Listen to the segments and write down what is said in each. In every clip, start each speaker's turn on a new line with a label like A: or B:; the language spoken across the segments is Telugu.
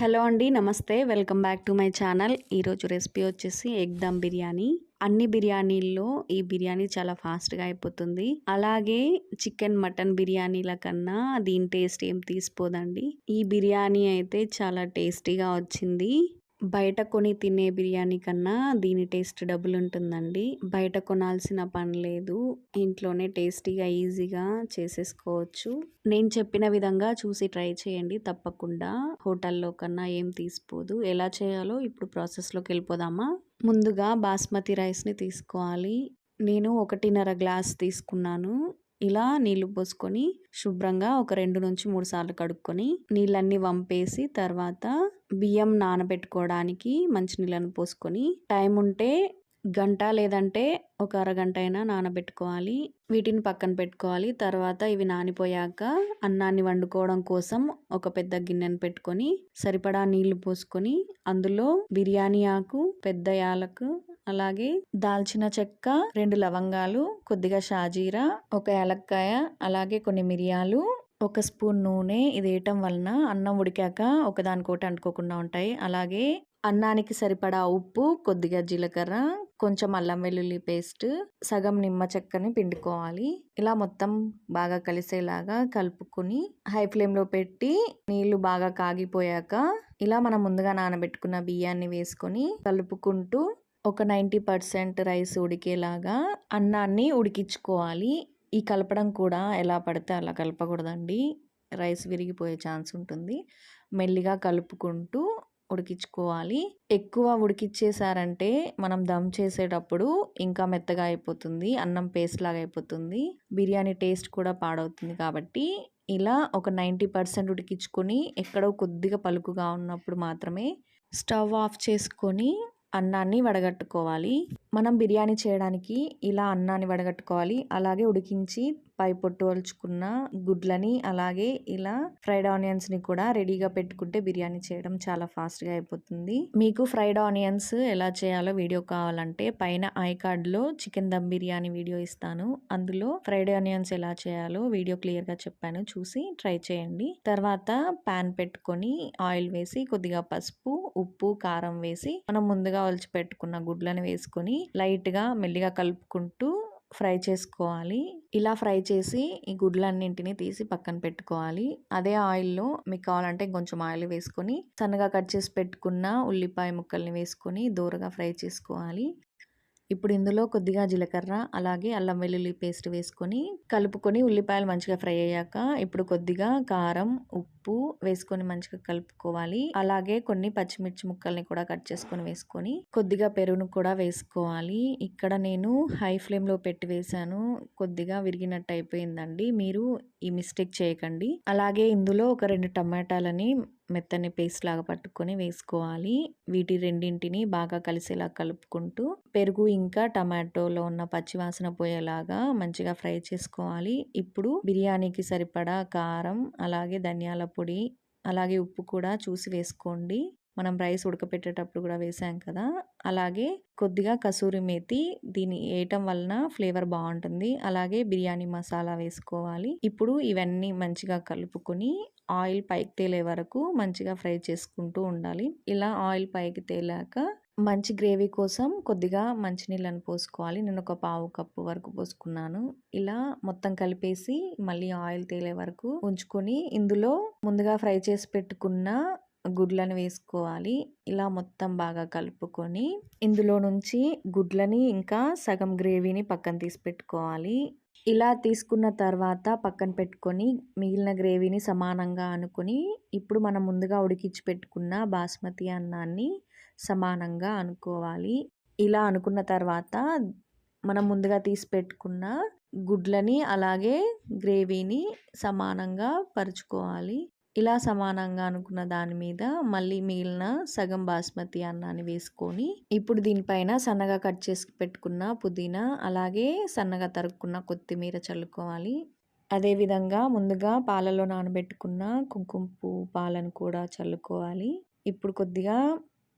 A: హలో అండి నమస్తే. Welcome back to my channel. ఈరోజు రెసిపీ వచ్చేసి ఎగ్ దమ్ బిర్యానీ. అన్ని బిర్యానీల్లో ఈ బిర్యానీ చాలా ఫాస్ట్గా అయిపోతుంది. అలాగే చికెన్ మటన్ బిర్యానీల కన్నా దీని టేస్ట్ ఏం తీసిపోదండి ఈ బిర్యానీ అయితే చాలా టేస్టీగా వచ్చింది. బయట కొని తినే బిర్యానీ కన్నా దీని టేస్ట్ డబుల్ ఉంటుందండి బయట కొనాల్సిన పని లేదు. ఇంట్లోనే టేస్టీగా ఈజీగా చేసేసుకోవచ్చు. నేను చెప్పిన విధంగా చూసి ట్రై చేయండి తప్పకుండా. హోటల్లో కన్నా ఏం తీసిపోదు. ఎలా చేయాలో ఇప్పుడు ప్రాసెస్లోకి వెళ్ళిపోదామా? ముందుగా బాస్మతి రైస్ని తీసుకోవాలి. నేను ఒకటిన్నర గ్లాస్ తీసుకున్నాను. ఇలా నీళ్ళు పోసుకొని శుభ్రంగా ఒక రెండు నుంచి మూడు సార్లు కడుక్కొని నీళ్ళన్నీ వంపేసి తర్వాత బియ్యం నానబెట్టుకోవడానికి మంచినీళ్ళను పోసుకొని టైం ఉంటే గంట లేదంటే ఒక అరగంట అయినా నానబెట్టుకోవాలి. వీటిని పక్కన పెట్టుకోవాలి. తర్వాత ఇవి నానిపోయాక అన్నాన్ని వండుకోవడం కోసం ఒక పెద్ద గిన్నెను పెట్టుకొని సరిపడా నీళ్ళు పోసుకొని అందులో బిర్యానీ ఆకు పెద్ద యాలకు అలాగే దాల్చిన చెక్క రెండు లవంగాలు కొద్దిగా షాజీరా ఒక యాలక్కాయ అలాగే కొన్ని మిరియాలు ఒక స్పూన్ నూనె ఇది వేయటం వలన అన్నం ఉడికాక ఒకదానికోటి అంటుకోకుండా ఉంటాయి. అలాగే అన్నానికి సరిపడా ఉప్పు కొద్దిగా జీలకర్ర కొంచెం అల్లం వెల్లుల్లి పేస్ట్ సగం నిమ్మ చెక్కని పిండుకోవాలి. ఇలా మొత్తం బాగా కలిసేలాగా కలుపుకొని హై ఫ్లేమ్లో పెట్టి నీళ్ళు బాగా కాగిపోయాక ఇలా మనం ముందుగా నానబెట్టుకున్న బియ్యాన్ని వేసుకొని కలుపుకుంటూ ఒక నైంటీ పర్సెంట్ రైస్ ఉడికేలాగా అన్నాన్ని ఉడికించుకోవాలి. ఈ కలపడం కూడా ఎలా పడితే అలా కలపకూడదండి. రైస్ విరిగిపోయే ఛాన్స్ ఉంటుంది. మెల్లిగా కలుపుకుంటూ ఉడికించుకోవాలి. ఎక్కువ ఉడికిచ్చేసారంటే మనం దమ్ చేసేటప్పుడు ఇంకా మెత్తగా అయిపోతుంది. అన్నం పేస్ట్ లాగా అయిపోతుంది. బిర్యానీ టేస్ట్ కూడా పాడవుతుంది కాబట్టి ఇలా ఒక నైంటీ పర్సెంట్ ఉడికించుకొని ఎక్కడో కొద్దిగా పలుకుగా ఉన్నప్పుడు మాత్రమే స్టవ్ ఆఫ్ చేసుకొని అన్నాన్ని వడగట్టుకోవాలి. మనం బిర్యానీ చేయడానికి ఇలా అన్నాన్ని వడగట్టుకోవాలి. అలాగే ఉడికించి పై పొట్టు వలుచుకున్న గుడ్లని అలాగే ఇలా ఫ్రైడ్ ఆనియన్స్ని కూడా రెడీగా పెట్టుకుంటే బిర్యానీ చేయడం చాలా ఫాస్ట్గా అయిపోతుంది. మీకు ఫ్రైడ్ ఆనియన్స్ ఎలా చేయాలో వీడియో కావాలంటే పైన ఐ కార్డ్లో చికెన్ దమ్ బిర్యానీ వీడియో ఇస్తాను. అందులో ఫ్రైడ్ ఆనియన్స్ ఎలా చేయాలో వీడియో క్లియర్గా చెప్పాను. చూసి ట్రై చేయండి. తర్వాత ప్యాన్ పెట్టుకొని ఆయిల్ వేసి కొద్దిగా పసుపు ఉప్పు కారం వేసి మనం ముందుగా ఒలిచి పెట్టుకున్న గుడ్లను వేసుకొని లైట్గా మెల్లిగా కలుపుకుంటూ ఫ్రై చేసుకోవాలి. ఇలా ఫ్రై చేసి ఈ గుడ్లన్నింటినీ తీసి పక్కన పెట్టుకోవాలి. అదే ఆయిల్లో మీకు కావాలంటే కొంచెం ఆయిల్ వేసుకొని సన్నగా కట్ చేసి పెట్టుకున్న ఉల్లిపాయ ముక్కల్ని వేసుకొని దూరగా ఫ్రై చేసుకోవాలి. ఇప్పుడు ఇందులో కొద్దిగా జీలకర్ర అలాగే అల్లం వెల్లుల్లి పేస్ట్ వేసుకొని కలుపుకొని ఉల్లిపాయలు మంచిగా ఫ్రై అయ్యాక ఇప్పుడు కొద్దిగా కారం ఉప్పు వేసుకొని మంచిగా కలుపుకోవాలి. అలాగే కొన్ని పచ్చిమిర్చి ముక్కల్ని కూడా కట్ చేసుకొని వేసుకొని కొద్దిగా పెరుగును కూడా వేసుకోవాలి. ఇక్కడ నేను హై ఫ్లేమ్లో పెట్టి వేసాను. కొద్దిగా విరిగినట్టు అయిపోయిందండి. మీరు ఈ మిస్టేక్ చేయకండి. అలాగే ఇందులో ఒక రెండు టమాటాలని మెత్తని పేస్ట్ లాగా పట్టుకొని వేసుకోవాలి. వీటి రెండింటిని బాగా కలిసేలా కలుపుకుంటూ పెరుగు ఇంకా టమాటోలో ఉన్న పచ్చివాసన పోయేలాగా మంచిగా ఫ్రై చేసుకోవాలి. ఇప్పుడు బిర్యానీకి సరిపడా కారం అలాగే ధనియాల పొడి అలాగే ఉప్పు కూడా చూసి వేసుకోండి. మనం రైస్ ఉడకపెట్టేటప్పుడు కూడా వేసాం కదా! అలాగే కొద్దిగా కసూరి మేతి దీన్ని వేయటం వలన ఫ్లేవర్ బాగుంటుంది. అలాగే బిర్యానీ మసాలా వేసుకోవాలి. ఇప్పుడు ఇవన్నీ మంచిగా కలుపుకొని ఆయిల్ పైకి తేలే వరకు మంచిగా ఫ్రై చేసుకుంటూ ఉండాలి. ఇలా ఆయిల్ పైకి తేలాక మంచి గ్రేవీ కోసం కొద్దిగా మంచినీళ్ళని పోసుకోవాలి. నేను ఒక పావు కప్పు వరకు పోసుకున్నాను. ఇలా మొత్తం కలిపేసి మళ్ళీ ఆయిల్ తేలే వరకు ఉంచుకొని ఇందులో ముందుగా ఫ్రై చేసి పెట్టుకున్న గుడ్లను వేసుకోవాలి. ఇలా మొత్తం బాగా కలుపుకొని ఇందులో నుంచి గుడ్లని ఇంకా సగం గ్రేవీని పక్కన తీసి పెట్టుకోవాలి. ఇలా తీసుకున్న తర్వాత పక్కన పెట్టుకొని మిగిలిన గ్రేవీని సమానంగా అనుకుని ఇప్పుడు మనం ముందుగా ఉడికించి పెట్టుకున్న బాస్మతి అన్నాన్ని సమానంగా అనుకోవాలి. ఇలా అనుకున్న తర్వాత మనం ముందుగా తీసి పెట్టుకున్న గుడ్లని అలాగే గ్రేవీని సమానంగా పరుచుకోవాలి. ఇలా సమానంగా అనుకున్న దాని మీద మళ్ళీ మిగిలిన సగం బాస్మతి అన్నాన్ని వేసుకొని ఇప్పుడు దీనిపైన సన్నగా కట్ చేసి పెట్టుకున్న పుదీనా అలాగే సన్నగా తరుక్కున్న కొత్తిమీర చల్లుకోవాలి. అదేవిధంగా ముందుగా పాలలో నానబెట్టుకున్న కుంకుమ పువ్వు పాలను కూడా చల్లుకోవాలి. ఇప్పుడు కొద్దిగా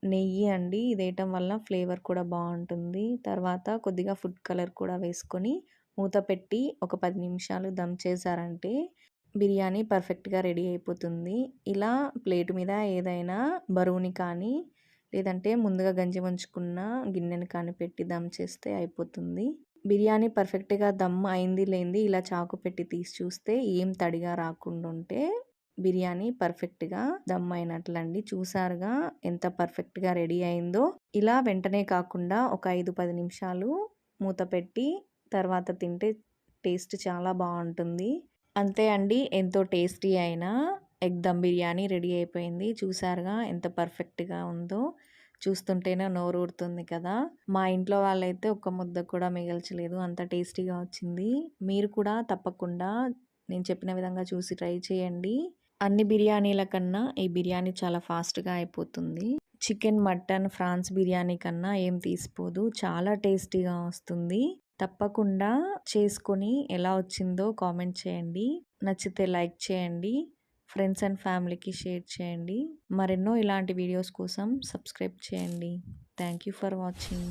A: నెయ్యి అండి ఇది వేయటం వల్ల ఫ్లేవర్ కూడా బాగుంటుంది. తర్వాత కొద్దిగా ఫుడ్ కలర్ కూడా వేసుకొని మూత పెట్టి ఒక పది నిమిషాలు దమ్ చేశారంటే
B: బిర్యానీ పర్ఫెక్ట్‌గా రెడీ అయిపోతుంది. ఇలా ప్లేట్ మీద ఏదైనా బరువుని కానీ, లేదంటే ముందుగా గంజి వంచుకున్న గిన్నెని కానీ పెట్టి దమ్ చేస్తే అయిపోతుంది. బిర్యానీ పర్ఫెక్ట్‌గా దమ్ అయింది లేనిది ఇలా చాకు పెట్టి తీసి చూస్తే ఏం తడిగా రాకుండా ఉంటే బిర్యానీ పర్ఫెక్ట్‌గా దమ్ అయినట్లండి. చూసారుగా ఎంత పర్ఫెక్ట్‌గా రెడీ అయిందో. ఇలా వెంటనే కాకుండా ఒక 5, 10 నిమిషాలు మూత పెట్టి తర్వాత తింటే టేస్ట్ చాలా బాగుంటుంది అంతే అండి. ఎంతో టేస్టీ అయిన ఎగ్ దమ్ బిర్యానీ రెడీ అయిపోయింది. చూసారుగా ఎంత పర్ఫెక్ట్‌గా ఉందో. చూస్తుంటేనే నోరూరుతుంది కదా! మా ఇంట్లో వాళ్ళైతే ఒక్క ముద్ద కూడా మిగల్చలేదు. అంత టేస్టీగా వచ్చింది. మీరు కూడా తప్పకుండా నేను చెప్పిన విధంగా చూసి ట్రై చేయండి. అన్ని బిర్యానీల కన్నా ఈ బిర్యానీ చాలా ఫాస్ట్‌గా అయిపోతుంది. చికెన్, మటన్, ఫ్రాన్స్ బిర్యానీ కన్నా ఏం తీసిపోదు. చాలా టేస్టీగా వస్తుంది. తప్పకుండా చేసుకొని ఎలా వచ్చిందో కామెంట్ చేయండి. నచ్చితే లైక్ చేయండి. ఫ్రెండ్స్ అండ్ ఫ్యామిలీకి షేర్ చేయండి. మరెన్నో ఇలాంటి వీడియోస్ కోసం సబ్స్క్రైబ్ చేయండి. Thank you for watching.